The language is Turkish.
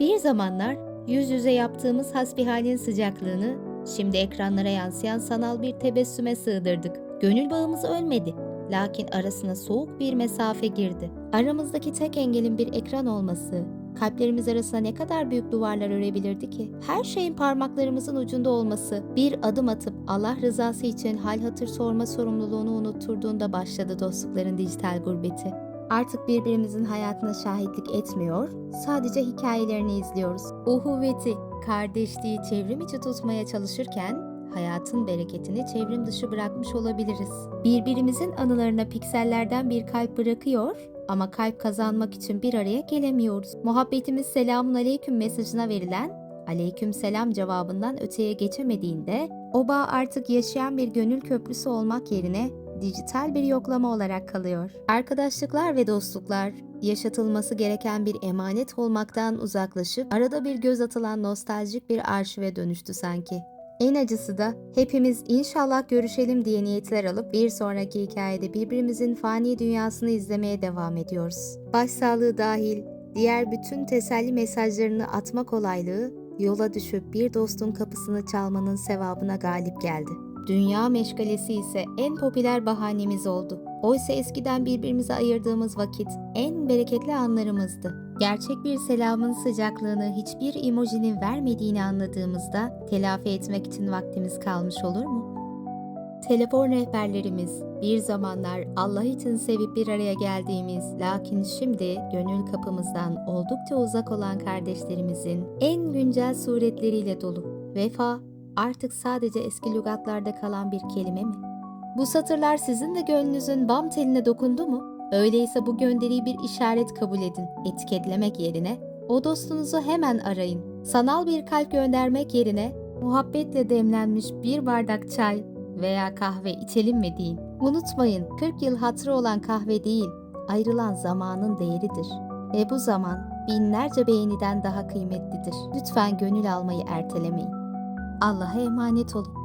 Bir zamanlar yüz yüze yaptığımız hasbihalin sıcaklığını şimdi ekranlara yansıyan sanal bir tebessüme sığdırdık. Gönül bağımız ölmedi. Lakin arasına soğuk bir mesafe girdi. Aramızdaki tek engelin bir ekran olması, kalplerimiz arasına ne kadar büyük duvarlar örebilirdi ki? Her şeyin parmaklarımızın ucunda olması, bir adım atıp Allah rızası için hal hatır sorma sorumluluğunu unutturduğunda başladı dostlukların dijital gurbeti. Artık birbirimizin hayatına şahitlik etmiyor, sadece hikayelerini izliyoruz. Uhuvveti, kardeşliği çevrim içi tutmaya çalışırken hayatın bereketini çevrim dışı bırakmış olabiliriz. Birbirimizin anılarına piksellerden bir kalp bırakıyor ama kalp kazanmak için bir araya gelemiyoruz. Muhabbetimiz selamun aleyküm mesajına verilen aleyküm selam cevabından öteye geçemediğinde o bağ artık yaşayan bir gönül köprüsü olmak yerine dijital bir yoklama olarak kalıyor. Arkadaşlıklar ve dostluklar yaşatılması gereken bir emanet olmaktan uzaklaşıp arada bir göz atılan nostaljik bir arşive dönüştü sanki. En acısı da hepimiz inşallah görüşelim diye niyetler alıp bir sonraki hikayede birbirimizin fani dünyasını izlemeye devam ediyoruz. Başsağlığı dahil diğer bütün teselli mesajlarını atma kolaylığı yola düşüp bir dostun kapısını çalmanın sevabına galip geldi. Dünya meşgalesi ise en popüler bahanemiz oldu. Oysa eskiden birbirimize ayırdığımız vakit en bereketli anlarımızdı. Gerçek bir selamın sıcaklığını hiçbir emojinin vermediğini anladığımızda telafi etmek için vaktimiz kalmış olur mu? Telefon rehberlerimiz, bir zamanlar Allah için sevip bir araya geldiğimiz lakin şimdi gönül kapımızdan oldukça uzak olan kardeşlerimizin en güncel suretleriyle dolu. Vefa artık sadece eski lügatlarda kalan bir kelime mi? Bu satırlar sizin de gönlünüzün bam teline dokundu mu? Öyleyse bu gönderiyi bir işaret kabul edin. Etiketlemek yerine o dostunuzu hemen arayın. Sanal bir kalp göndermek yerine muhabbetle demlenmiş bir bardak çay veya kahve içelim mi deyin. Unutmayın 40 yıl hatırı olan kahve değil, ayrılan zamanın değeridir. Ve bu zaman binlerce beğeniden daha kıymetlidir. Lütfen gönül almayı ertelemeyin. Allah'a emanet olun.